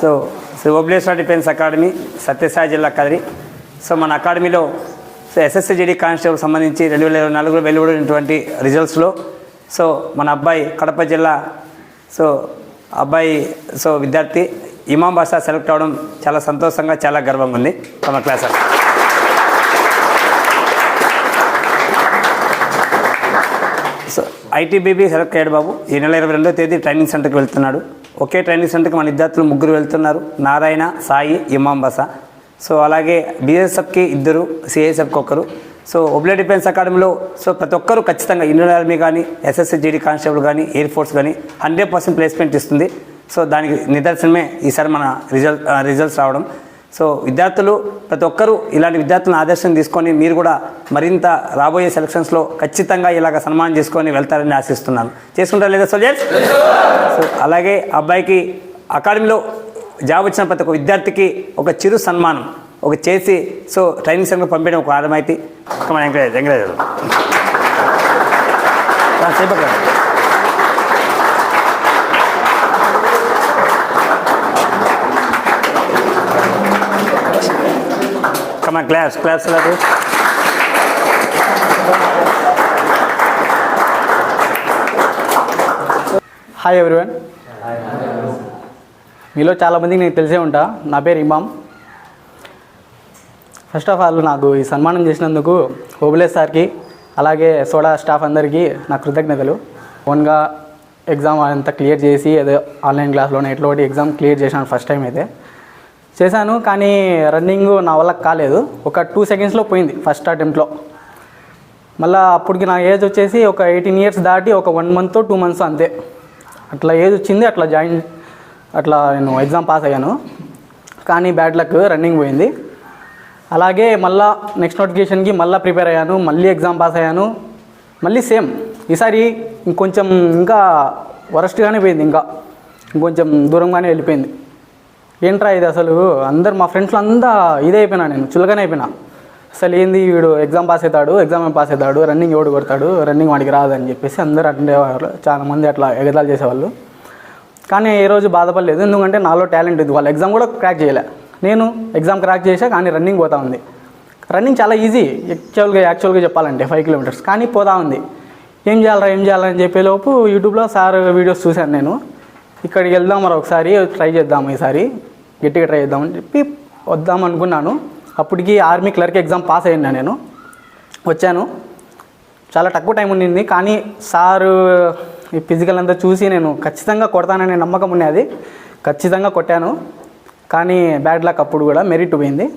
So Shri Obleshwara defence academy Sathyasai జిల్లా academy so మన అకాడమీలో సో ఎస్ఎస్సిజిడి కానిస్టేబుల్ సంబంధించి రెండు వేల ఇరవై నాలుగులో వెలువడినటువంటి రిజల్ట్స్లో సో మన అబ్బాయి కడప జిల్లా సో అబ్బాయి సో విద్యార్థి ఇమాం బాషా సెలెక్ట్ అవ్వడం చాలా సంతోషంగా చాలా గర్వంగా ఉంది. తమ క్లాస్ సో ఐటీబీబీ సెలెక్ట్ అయ్యాడు బాబు. ఈ నెల ఇరవై రెండో తేదీ ట్రైనింగ్ సెంటర్కి వెళ్తున్నాడు. ఒకే ట్రైనింగ్ సెంటర్కి మన విద్యార్థులు ముగ్గురు వెళ్తున్నారు. నారాయణ సాయి ఇమాంబస సో అలాగే బీఎస్ఎఫ్కి ఇద్దరు సిఐఎస్ఎఫ్కి ఒకరు. సో ఒబ్లే డిఫెన్స్ అకాడమీలో సో ప్రతి ఒక్కరు ఖచ్చితంగా ఇండియన్ ఆర్మీ కానీ ఎస్ఎస్సిజీడీ కానిస్టేబుల్ కానీ ఎయిర్ ఫోర్స్ కానీ హండ్రెడ్ పర్సెంట్ ప్లేస్మెంట్ ఇస్తుంది. సో దానికి నిదర్శనమే ఈసారి మన రిజల్ట్ రిజల్ట్స్ రావడం. సో విద్యార్థులు ప్రతి ఒక్కరూ ఇలాంటి విద్యార్థులను ఆదర్శం తీసుకొని మీరు కూడా మరింత రాబోయే సెలక్షన్స్లో ఖచ్చితంగా ఇలాగ సన్మానం చేసుకొని వెళ్తారని ఆశిస్తున్నాను. చేసుకుంటారు లేదా సోల్జర్స్ సో అలాగే అబ్బాయికి అకాడమీలో జాబ్ వచ్చిన ప్రతి ఒక్క విద్యార్థికి ఒక చిరు సన్మానం ఒక చేసి సో ట్రైనింగ్ సెంటర్ పంపించడం ఒక ఆడమైతే ఎంకరేజ్ ఎంకరేజ్ సేపు Come on, claps, claps, claps. Hi everyone మీలో చాలామందికి నేను తెలిసే ఉంటా. నా పేరు ఇమామ్. ఫస్ట్ ఆఫ్ ఆల్ నాకు ఈ సన్మానం చేసినందుకు ఓబులే సార్కి అలాగే సోడా స్టాఫ్ అందరికీ నా కృతజ్ఞతలు. ఓన్గా ఎగ్జామ్ అంతా క్లియర్ చేసి ఏదో ఆన్లైన్ క్లాస్లోనే ఎట్లా ఒకటి ఎగ్జామ్ క్లియర్ చేశాను ఫస్ట్ టైం అయితే. చేశాను కానీ రన్నింగ్ నా వల్ల కాలేదు. ఒక టూ సెకండ్స్లో పోయింది ఫస్ట్ అటెంప్ట్లో. మళ్ళీ అప్పటికి నా ఏజ్ వచ్చేసి ఒక ఎయిటీన్ ఇయర్స్ దాటి ఒక వన్ మంత్ టూ మంత్స్ అంతే. అట్లా ఏజ్ వచ్చింది అట్లా జాయిన్ అట్లా నేను ఎగ్జామ్ పాస్ అయ్యాను. కానీ బ్యాడ్ లక్ రన్నింగ్ పోయింది. అలాగే మళ్ళా నెక్స్ట్ నోటిఫికేషన్కి మళ్ళీ ప్రిపేర్ అయ్యాను మళ్ళీ ఎగ్జామ్ పాస్ అయ్యాను. మళ్ళీ సేమ్. ఈసారి ఇంకొంచెం ఇంకా వరస్ట్గానే పోయింది ఇంకా. ఇంకొంచెం దూరంగానే వెళ్ళిపోయింది. ఏంట్రా ఇది అసలు? అందరు మా ఫ్రెండ్స్లో అంతా ఇదే అయిపోయినా నేను చులకన అయిపోయినా. అసలు ఏంది వీడు? ఎగ్జామ్ పాస్ అవుతాడు ఎగ్జామ్ ఏం పాస్ అవుతాడు రన్నింగ్ ఎవడు కొడతాడు రన్నింగ్ వాడికి రాదని చెప్పేసి అందరూ అటెండేవారు చాలా మంది అట్లా ఎగతాలు చేసేవాళ్ళు. కానీ ఏ రోజు బాధపడలేదు. ఎందుకంటే నాలో టాలెంట్ ఉంది. వాళ్ళు ఎగ్జామ్ కూడా క్రాక్ చేయలే. నేను ఎగ్జామ్ క్రాక్ చేసా కానీ రన్నింగ్ పోతా ఉంది. రన్నింగ్ చాలా ఈజీ యాక్చువల్గా యాక్చువల్గా చెప్పాలంటే ఫైవ్ కిలోమీటర్స్ కానీ పోతా ఉంది. ఏం చేయాలరా ఏం చేయాలని చెప్పేలోపు యూట్యూబ్లో సార్ వీడియోస్ చూశాను నేను. ఇక్కడికి వెళ్దాం మరి ఒకసారి ట్రై చేద్దాం ఈసారి. గట్టిగా ట్రై చేద్దామని చెప్పి వద్దాం అనుకున్నాను. అప్పటికి ఆర్మీ క్లర్క్ ఎగ్జామ్ పాస్ అయ్యాను నేను. వచ్చాను. చాలా తక్కువ టైం ఉండింది. కానీ సారు ఈ ఫిజికల్ అంతా చూసి నేను ఖచ్చితంగా కొడతాననే నమ్మకం ఉండేది ఖచ్చితంగా కొట్టాను. కానీ బ్యాడ్ లక్ అప్పుడు కూడా మెరిట్ పోయింది.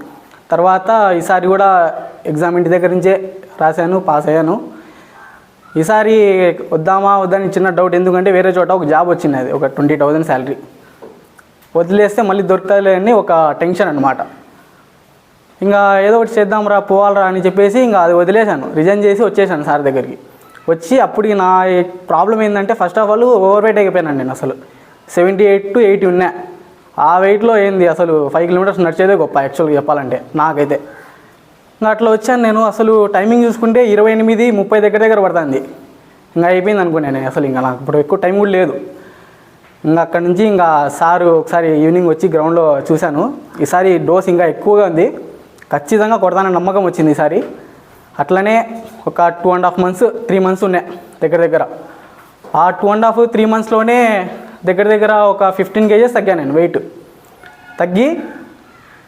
తర్వాత ఈసారి కూడా ఎగ్జామ్ ఇంటి దగ్గర నుంచే రాశాను పాస్ అయ్యాను. ఈసారి వద్దామా వద్దని చిన్న డౌట్ ఎందుకంటే వేరే చోట ఒక జాబ్ వచ్చింది అది. ఒక ట్వంటీ థౌజండ్ శాలరీ వదిలేస్తే మళ్ళీ దొరుకుతుంది అని ఒక టెన్షన్ అనమాట ఇంకా ఏదో ఒకటి చేద్దాంరా పోవాలరా అని చెప్పేసి ఇంకా అది వదిలేశాను. రిజైన్ చేసి వచ్చేసాను సార్ దగ్గరికి. వచ్చి అప్పటికి నా ప్రాబ్లం ఏంటంటే first of all overweight అయిపోయాను నేను అసలు. సెవెంటీ ఎయిట్ టు ఎయిటీ ఉన్నా. ఆ వెయిట్లో ఏంది అసలు ఫైవ్ కిలోమీటర్స్ నడిచేదే గొప్ప యాక్చువల్గా చెప్పాలంటే నాకైతే. ఇంకా అట్లా వచ్చాను నేను అసలు టైమింగ్ చూసుకుంటే ఇరవై ఎనిమిది ముప్పై దగ్గర దగ్గర పడుతుంది. ఇంకా అయిపోయింది అనుకున్నాను నేను అసలు ఇంకా నాకు ఇప్పుడు ఎక్కువ టైం కూడా లేదు. ఇంకా అక్కడ నుంచి ఇంకా సారు ఒకసారి ఈవినింగ్ వచ్చి గ్రౌండ్లో చూశాను. ఈసారి డోస్ ఇంకా ఎక్కువగా ఉంది. ఖచ్చితంగా కొడతానని నమ్మకం వచ్చింది ఈసారి. అట్లనే ఒక two and half months three months ఉన్నాయి దగ్గర దగ్గర. ఆ టూ అండ్ హాఫ్ త్రీ మంత్స్లోనే దగ్గర దగ్గర ఒక ఫిఫ్టీన్ కేజెస్ తగ్గాను నేను వెయిట్ తగ్గి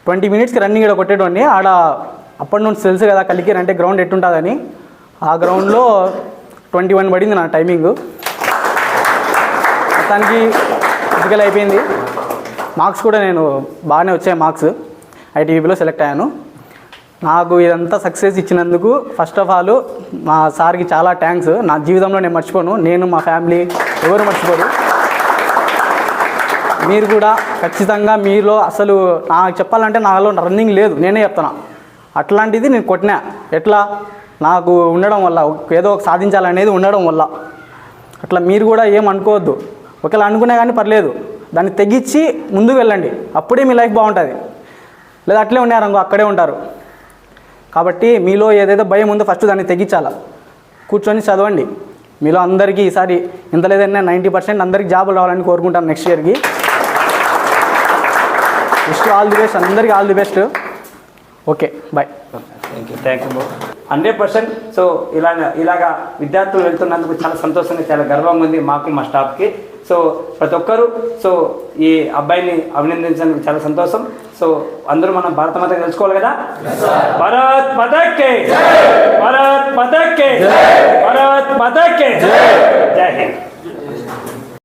ట్వంటీ మినిట్స్కి రన్నింగ్ ఇక్కడ కొట్టేటోడిని. ఆడ అప్పటి నుంచి తెలుసు కదా కలికి అంటే గ్రౌండ్ ఎట్టుంటుందని. ఆ గ్రౌండ్లో ట్వంటీ వన్ పడింది నా టైమింగ్ మొత్తానికి ఫిజికల్ అయిపోయింది. మార్క్స్ కూడా నేను బాగానే వచ్చాయి మార్క్స్. ఐటీవీలో సెలెక్ట్ అయ్యాను. నాకు ఇదంతా సక్సెస్ ఇచ్చినందుకు ఫస్ట్ ఆఫ్ ఆల్ మా సార్కి చాలా థ్యాంక్స్ నా జీవితంలో నేను మర్చిపోను. నేను మా ఫ్యామిలీ ఎవరు మర్చిపోరు. మీరు కూడా ఖచ్చితంగా మీలో అసలు నాకు చెప్పాలంటే నాలో రన్నింగ్ లేదు. నేనే చెప్తున్నా. అట్లాంటిది నేను కొట్టినా. ఎట్లా? నాకు ఉండడం వల్ల ఏదో ఒక సాధించాలనేది ఉండడం వల్ల. అట్లా మీరు కూడా ఏం అనుకోవద్దు. ఒకవేళ అనుకున్నా కానీ పర్లేదు. దాన్ని తెగించి ముందుకు వెళ్ళండి. అప్పుడే మీ లైఫ్ బాగుంటుంది. లేదా అట్లే ఉన్నారనుకో అక్కడే ఉంటారు. కాబట్టి మీలో ఏదైతే భయం ఉందో ఫస్ట్ దాన్ని తెగించాలా కూర్చొని చదవండి. మీలో అందరికీ ఈసారి ఇంత లేదన్నా నైంటీ పర్సెంట్ అందరికీ జాబులు రావాలని కోరుకుంటాను నెక్స్ట్ ఇయర్కి. విష్ ఆల్ ది బెస్ట్ అందరికీ all the best okay bye thank you thank you hundred percent. So ఇలా ఇలాగా విద్యార్థులు వెళ్తున్నందుకు చాలా సంతోషంగా చాలా గర్వంగా ఉంది మాకు మా స్టాఫ్కి సో ప్రతి ఒక్కరూ సో ఈ అబ్బాయిని అభినందించడానికి చాలా సంతోషం. సో అందరూ మనం భారత మాత తెలుసుకోవాలి కదా? భారత్ మదక్కే భారత్ మదక్కే భారత్ మదక్కే జై హింద్.